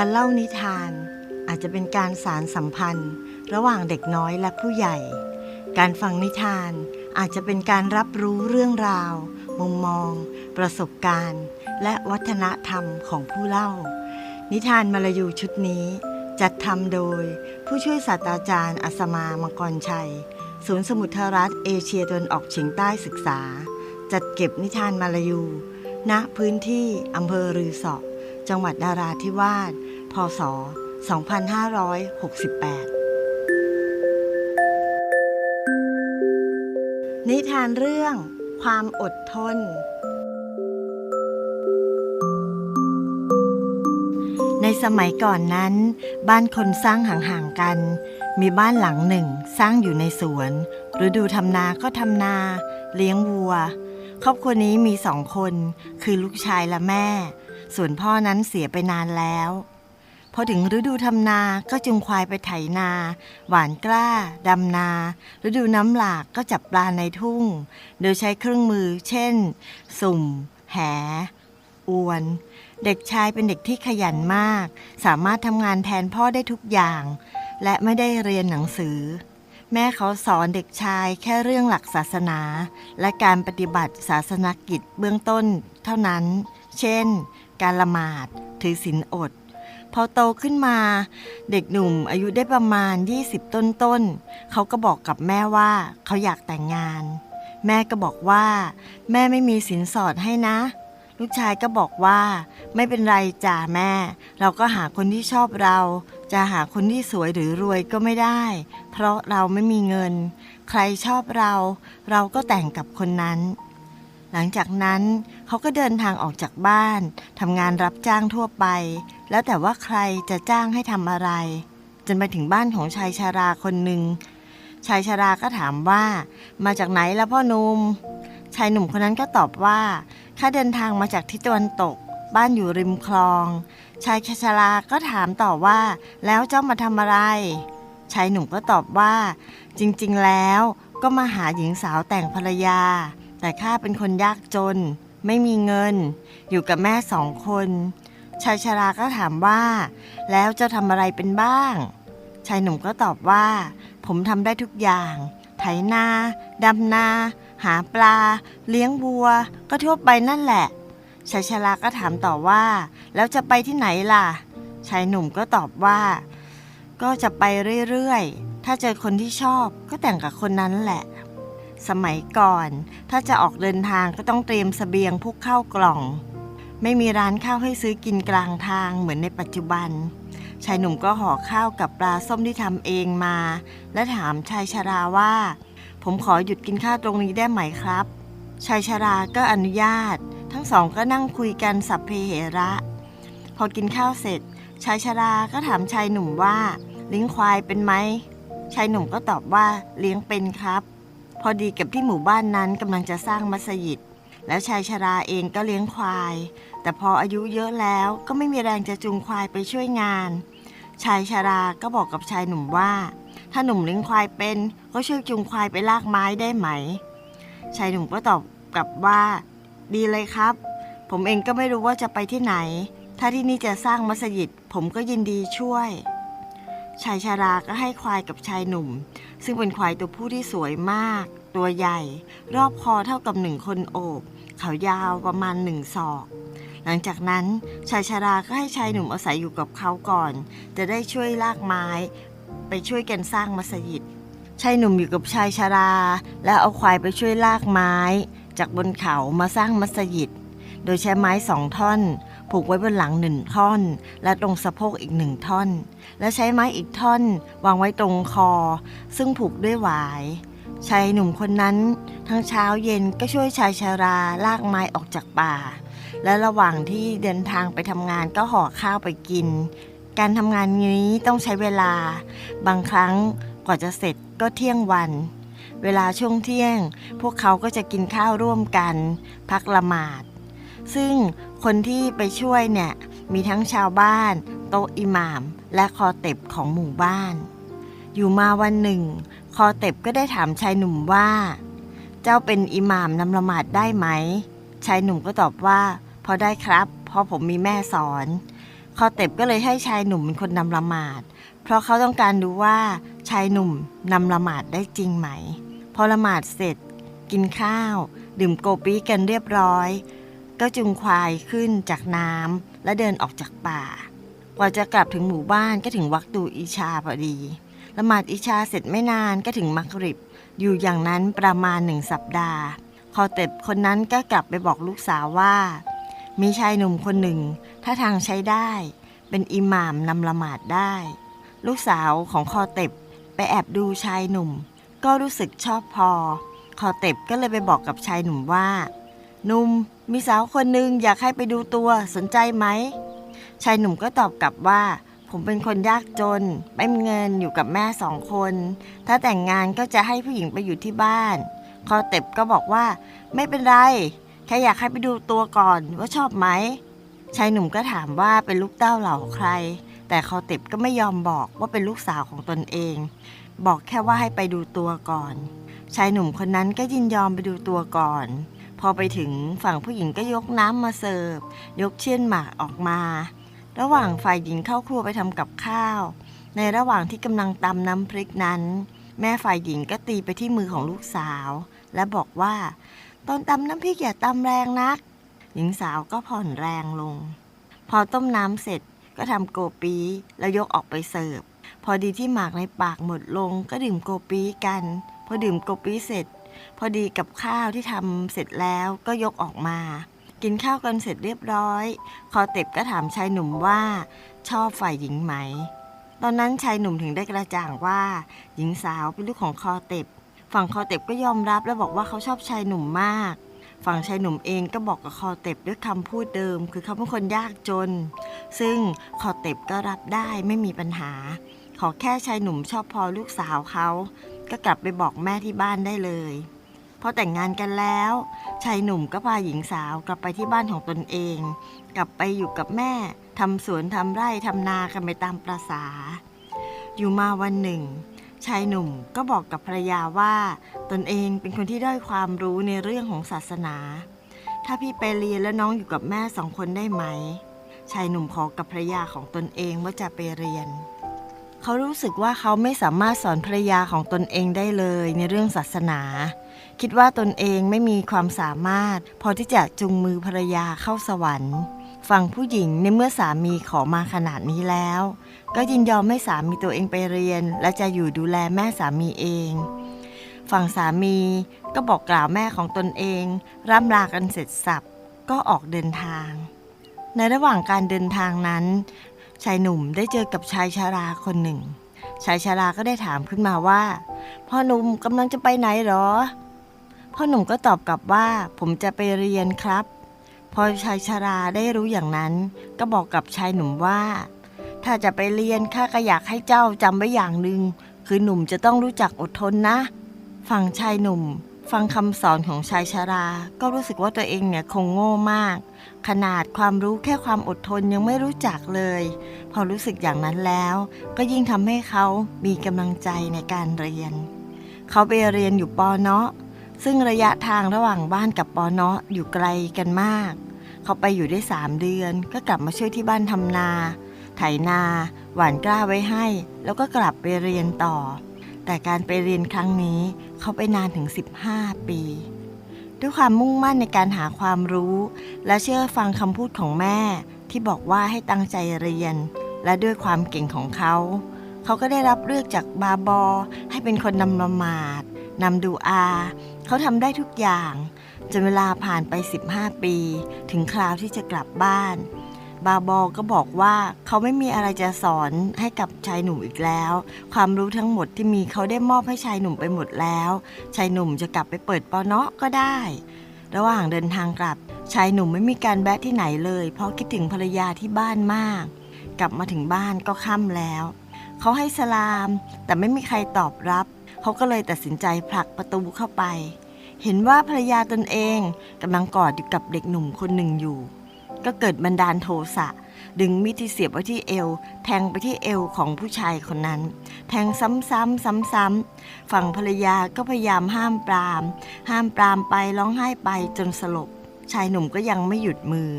การเล่านิทานอาจจะเป็นการสารสัมพันธ์ ระหว่างเด็กน้อยและผู้ใหญ่ การฟังนิทานอาจจะเป็นการรับรู้เรื่องราว มุมมอง ประสบการณ์ และวัฒนธรรมของผู้เล่า นิทานมาลายูชุดนี้ จัดทำโดยผู้ช่วยศาสตราจารย์อัศมามังกรชัย ศูนย์สมุทรรัฐเอเชียตะวันออกเฉียงใต้ศึกษา จัดเก็บนิทานมาลายู ณพื้นที่อำเภอรือสอจังหวัดนาราธิวาส ศ 2568 นิทานเรื่อง ความอดทน ในสมัยก่อนนั้น บ้านคนสร้างห่างๆกัน มีบ้านหลังหนึ่งสร้างอยู่ในสวนฤดูทำนาก็ทำนา เลี้ยงวัว ครอบครัวนี้มีสองคน คือลูกชายและแม่ส่วนพ่อนั้นเสียไปนานแล้ว พอถึงฤดูทำนาก็จุงควายไปไถนา หวานกล้าดำนา ฤดูน้ำหลากก็จับปลาในทุ่ง โดยใช้เครื่องมือ เช่น สุ่ม แห อวน เด็กชายเป็นเด็กที่ขยันมาก สามารถทำงานแทนพ่อได้ทุกอย่าง และไม่ได้เรียนหนังสือ แม่เขาสอนเด็กชายแค่เรื่องหลักศาสนา และการปฏิบัติศาสนกิจเบื้องต้น เท่านั้น เช่น การละหมาด ถือศีลอด พอโตขึ้นมา เด็กหนุ่มอายุได้ประมาณ 20 ต้นต้นๆเขาก็บอกกับแม่ว่าเขาอยากแต่งงาน แม่ก็บอกว่า แม่ไม่มีสินสอดให้นะ ลูกชายก็บอกว่า ไม่เป็นไรจ้าแม่ เราก็หาคนที่ชอบเรา จะหาคนที่สวยหรือรวยก็ไม่ได้ เพราะเราไม่มีเงิน ใครชอบเรา เราก็แต่งกับคนนั้นหลังจากนั้นเขาก็เดินทางออกจากบ้านทำงานรับจ้างทั่วไป แล้วแต่ว่าใครจะจ้างให้ทำอะไร จนไปถึงบ้านของชายชาราคนหนึ่งชายชาราก็ถามว่า มาจากไหนล่ะพ่อหนุ่มชายหนุ่มคนนั้นก็ตอบว่าข้าเดินทางมาจากทิศตะวันตก บ้านอยู่ริมคลอง ชายชาราก็ถามต่อว่า แล้วเจ้ามาทำอะไร ชายหนุ่มก็ตอบว่า จริงๆแล้วก็มาหาหญิงสาวแต่งภรรยา แต่ข้าเป็นคนยากจน ไม่มีเงิน อยู่กับแม่สองคน ชายชาราก็ถามว่า แล้วจ้าทำอะไรเป็นบ้าง ชายหนุ่มก็ตอบว่า ผมทำได้ทุกอย่าง ไถนาดำนา หาปลา เลี้ยงวัว ก็ทั่วไปนั่นแหละ ชายชาราก็ถามต่อว่า แล้วจะไปที่ไหนล่ะ ชายหนุ่มก็ตอบว่า ก็จะไปเรื่อยๆ ถ้าเจอคนที่ชอบก็แต่งกับคนนั้นแหละ สมัยก่อน ถ้าจะออกเดินทางก็ต้องเตรียมเสบียงพวกข้าวกล่อง ไม่มีร้านข้าวให้ซื้อกินกลางทางเหมือนในปัจจุบัน ชายหนุ่มก็ห่อข้าวกับปลาส้มที่ทำเองมา และถามชายชาราว่า ผมขอหยุดกินข้าวตรงนี้ได้ไหมครับ ชายชาราก็อนุญาต ทั้งสองก็นั่งคุยกันสัพเพเหระ พอกินข้าวเสร็จ ชายชาราก็ถามชายหนุ่มว่าเลี้ยงควายเป็นไหมชายหนุ่มก็ตอบว่าเลี้ยงเป็นครับ พอดีกับที่หมู่บ้านนั้นกำลังจะสร้างมัสยิด แล้วชายชาราเองก็เลี้ยงควาย แต่พออายุเยอะแล้วก็ไม่มีแรงจะจูงควายไปช่วยงาน ชายชาราก็บอกกับชายหนุ่มว่า ถ้าหนุ่มเลี้ยงควายเป็นก็ช่วยจูงควายไปลากไม้ได้ไหม ชายหนุ่มก็ตอบกลับว่า ดีเลยครับ ผมเองก็ไม่รู้ว่าจะไปที่ไหน ถ้าที่นี่จะสร้างมัสยิดผมก็ยินดีช่วย ชายชาราก็ให้ควายกับชายหนุ่ม ซึ่งเป็นควายตัวผู้ที่สวยมาก ตัวใหญ่ รอบคอเท่ากับหนึ่งคนโอบ เขายาวประมาณหนึ่งศอก หลังจากนั้นชายชาราก็ให้ชายหนุ่มอาศัยอยู่กับเขาก่อน จะได้ช่วยลากไม้ ไปช่วยกันสร้างมัสยิดชายหนุ่มอยู่กับชายชารา แล้วเอาควายไปช่วยลากไม้ จากบนเขามาสร้างมัสยิด โดยใช้ไม้สองท่อน ผูกไว้บนหลังหนึ่งท่อน และตรงสะโพกอีกหนึ่งท่อน และใช้ไม้อีกท่อน วางไว้ตรงคอ ซึ่งผูกด้วยหวาย ชายหนุ่มคนนั้นทั้งเช้าเย็นก็ช่วยชายชาราลากไม้ออกจากป่า และระหว่างที่เดินทางไปทำงานก็ห่อข้าวไปกิน การทำงานนี้ต้องใช้เวลา บางครั้งกว่าจะเสร็จก็เที่ยงวัน เวลาช่วงเที่ยง พวกเขาก็จะกินข้าวร่วมกัน พักละหมาด ซึ่งคนที่ไปช่วยเนี่ยมีทั้งชาวบ้าน โต๊ะอิหม่าม และคอเต็บของหมู่บ้าน อยู่มาวันหนึ่ง คอเต็บก็ได้ถามชายหนุ่มว่า เจ้าเป็นอิหม่ามนำละหมาดได้ไหม ชายหนุ่มก็ตอบว่าพอได้ครับ เพราะผมมีแม่สอน คอเต็บก็เลยให้ชายหนุ่มเป็นคนนำละหมาด เพราะเขาต้องการดูว่าชายหนุ่มนำละหมาดได้จริงไหม พอละหมาดเสร็จ กินข้าว ดื่มโกปีกันเรียบร้อย ก็จุงควายขึ้นจากน้ำและเดินออกจากป่ากว่าจะกลับถึงหมู่บ้านก็ถึงวักตูอิชาพอดี ละหมาดอิชาเสร็จไม่นานก็ถึงมักริบ อยู่อย่างนั้นประมาณหนึ่งสัปดาห์คอเต็บคนนั้นก็กลับไปบอกลูกสาวว่า มีชายหนุ่มคนหนึ่ง ถ้าทางใช้ได้ เป็นอิหม่ามนำละหมาดได้ ลูกสาวของคอเต็บไปแอบดูชายหนุ่ม ก็รู้สึกชอบพอ คอเต็บก็เลยไปบอกกับชายหนุ่มว่าหนุ่มมีสาวคนหนึ่งอยากให้ไปดูตัวสนใจไหมชายหนุ่มก็ตอบกลับว่า ผมเป็นคนยากจน ไม่มีเงินอยู่กับแม่สองคน ถ้าแต่งงานก็จะให้ผู้หญิงไปอยู่ที่บ้าน คอเต็บก็บอกว่า ไม่เป็นไร แค่อยากให้ไปดูตัวก่อนว่าชอบไหมชายหนุ่มก็ถามว่าเป็นลูกเต้าเหล่าใคร แต่คอเต็บก็ไม่ยอมบอกว่าเป็นลูกสาวของตนเอง บอกแค่ว่าให้ไปดูตัวก่อน ชายหนุ่มคนนั้นก็ยินยอมไปดูตัวก่อน พอไปถึงฝั่งผู้หญิงก็ยกน้ำมาเสิร์ฟ ยกเชี่ยนหมากออกมา ระหว่างฝ่ายหญิงเข้าครัวไปทำกับข้าว ในระหว่างที่กำลังตำน้ำพริกนั้น แม่ฝ่ายหญิงก็ตีไปที่มือของลูกสาว และบอกว่า ตอนตำน้ำพริกอย่าตำแรงนัก หญิงสาวก็ผ่อนแรงลง พอต้มน้ำเสร็จก็ทำโกปีแล้วยกออกไปเสิร์ฟพอดีที่หมากในปากหมดลงก็ดื่มโกปีกัน พอดื่มโกปีเสร็จ พอดีกับข้าวที่ทำเสร็จแล้วก็ยกออกมา กินข้าวกันเสร็จเรียบร้อย คอเต็บก็ถามชายหนุ่มว่าชอบฝ่ายหญิงไหม ตอนนั้นชายหนุ่มถึงได้กระจ่างว่า หญิงสาวเป็นลูกของคอเต็บ ฝั่งคอเต็บก็ยอมรับและบอกว่าเขาชอบชายหนุ่มมาก ฝั่งชายหนุ่มเองก็บอกกับคอเต็บด้วยคำพูดเดิม คือเขาเป็นคนยากจน ซึ่งคอเต็บก็รับได้ไม่มีปัญหา ขอแค่ชายหนุ่มชอบพอลูกสาวเขา ก็กลับไปบอกแม่ที่บ้านได้เลย พอแต่งงานกันแล้ว ชายหนุ่มก็พาหญิงสาวกลับไปที่บ้านของตนเอง กลับไปอยู่กับแม่ทำสวนทำไร่ทำนากันไปตามประษา อยู่มาวันหนึ่ง ชายหนุ่มก็บอกกับภรรยาว่า ตนเองเป็นคนที่ด้อยความรู้ในเรื่องของศาสนา ถ้าพี่ไปเรียนแล้วน้องอยู่กับแม่สองคนได้ไหม ชายหนุ่มขอกับภรรยาของตนเองว่าจะไปเรียนเขารู้สึกว่าเขาไม่สามารถสอนภรรยาของตนเองได้เลยในเรื่องศาสนา คิดว่าตนเองไม่มีความสามารถ พอที่จะจูงมือภรรยาเข้าสวรรค์ฝั่งผู้หญิงในเมื่อสามีขอมาขนาดนี้แล้ว ก็ยินยอมให้สามีตัวเองไปเรียน และจะอยู่ดูแลแม่สามีเอง ฝั่งสามีก็บอกกล่าวแม่ของตนเอง ร่ำลากันเสร็จสับก็ออกเดินทาง ในระหว่างการเดินทางนั้น ชายหนุ่มได้เจอกับชายชาราคนหนึ่ง ชายชาราก็ได้ถามขึ้นมาว่าพ่อหนุ่มกำลังจะไปไหนหรอ พ่อหนุ่มก็ตอบกลับว่าผมจะไปเรียนครับ พอชายชาราได้รู้อย่างนั้น ก็บอกกับชายหนุ่มว่า ถ้าจะไปเรียนข้าก็อยากให้เจ้าจำไว้อย่างหนึ่งคือหนุ่มจะต้องรู้จักอดทนนะ ฝั่งชายหนุ่ม ฟังคำสอนของชายชารา ก็รู้สึกว่าตัวเองเนี่ยคงโง่มาก ขนาดความรู้แค่ความอดทนยังไม่รู้จักเลย พอรู้สึกอย่างนั้นแล้ว ก็ยิ่งทำให้เขามีกำลังใจในการเรียน เขาไปเรียนอยู่ปอเนาะ ซึ่งระยะทางระหว่างบ้านกับปอเนาะอยู่ไกลกันมาก เขาไปอยู่ได้สามเดือน ก็กลับมาช่วยที่บ้านทำนา ไถนา หว่านกล้าไว้ให้ แล้วก็กลับไปเรียนต่อ แต่การไปเรียนครั้งนี้ เขาไปนานถึง 15 ปี ด้วยความมุ่งมั่นในการหาความรู้ และเชื่อฟังคำพูดของแม่ ที่บอกว่าให้ตั้งใจเรียน และด้วยความเก่งของเขา เขาก็ได้รับเลือกจากบาบอ ให้เป็นคนนำละหมาดนำดูอา เขาทำได้ทุกอย่างจนเวลาผ่านไป 15 ปี ถึงคราวที่จะกลับบ้าน บาบอก็บอกว่าเขาไม่มีอะไรจะสอนให้กับชายหนุ่มอีกแล้ว ความรู้ทั้งหมดที่มีเขาได้มอบให้ชายหนุ่มไปหมดแล้ว ชายหนุ่มจะกลับไปเปิดปอเนาะก็ได้ ระหว่างเดินทางกลับ ชายหนุ่มไม่มีการแวะที่ไหนเลย เพราะคิดถึงภรรยาที่บ้านมาก กลับมาถึงบ้านก็ค่ำแล้ว เขาให้สลาม แต่ไม่มีใครตอบรับ เขาก็เลยตัดสินใจผลักประตูเข้าไป เห็นว่าภรรยาตนเองกำลังกอดอยู่กับเด็กหนุ่มคนหนึ่งอยู่ ก็เกิดบันดาลโทสะ ดึงมีดที่เสียบไว้ที่เอว แทงไปที่เอวของผู้ชายคนนั้น แทงซ้ำๆซ้ำๆฝั่งภรรยาก็พยายามห้ามปราม ห้ามปรามไปร้องไห้ไปจนสลบ ชายหนุ่มก็ยังไม่หยุดมือ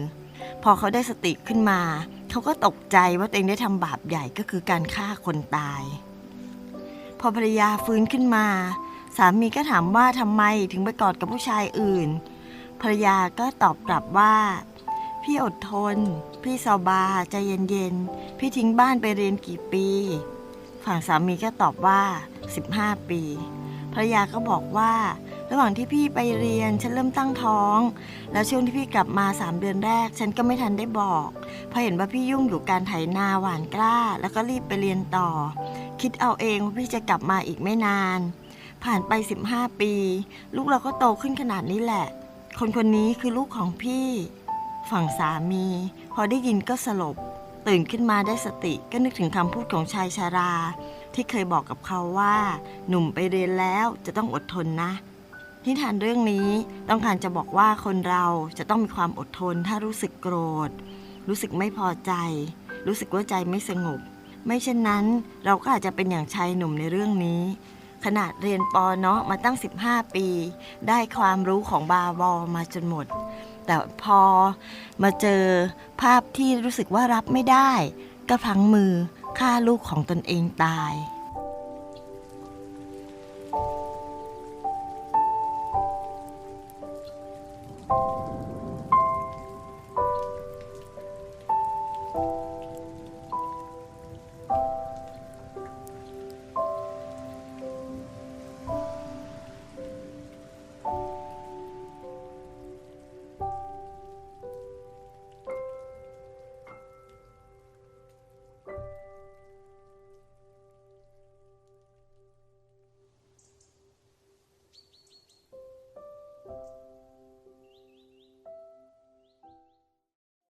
พอเขาได้สติขึ้นมา เขาก็ตกใจว่าตัวเองได้ทำบาปใหญ่ก็คือการฆ่าคนตาย พอภรรยาฟื้นขึ้นมา สามีก็ถามว่าทำไมถึงไปกอดกับผู้ชายอื่น ภรรยาก็ตอบกลับว่า พี่อดทน พี่สบาใจเย็นๆ พี่ทิ้งบ้านไปเรียนกี่ปี ฝั่งสามีก็ตอบว่า 15 ปี ภรรยาก็บอกว่า ระหว่างที่พี่ไปเรียนฉันเริ่มตั้งท้อง แล้วช่วงที่พี่กลับมา3เดือนแรก ฉันก็ไม่ทันได้บอกเพราะเห็นว่าพี่ยุ่งอยู่การไถนาหวานกล้า แล้วก็รีบไปเรียนต่อ คิดเอาเองว่าพี่จะกลับมาอีกไม่นาน ผ่านไป 15 ปี ลูกเราก็โตขึ้นขนาดนี้แหละ คนคนนี้คือลูกของพี่ ฝั่งสามี พอได้ยินก็สลบ ตื่นขึ้นมาได้สติก็นึกถึงคำพูดของชายชารา ที่เคยบอกกับเขาว่า หนุ่มไปเรียนแล้วจะต้องอดทนนะนิทานเรื่องนี้ต้องการจะบอกว่าคนเราจะต้องมีความอดทน ถ้ารู้สึกโกรธ รู้สึกไม่พอใจ รู้สึกว่าใจไม่สงบ ไม่เช่นนั้นเราก็อาจจะเป็นอย่างชายหนุ่มในเรื่องนี้ ขนาดเรียนปอเนาะมาตั้ง 15 ปี ได้ความรู้ของบาบอมาจนหมด แต่พอมาเจอภาพที่รู้สึกว่ารับไม่ได้ ก็พลั้งมือฆ่าลูกของตนเองตาย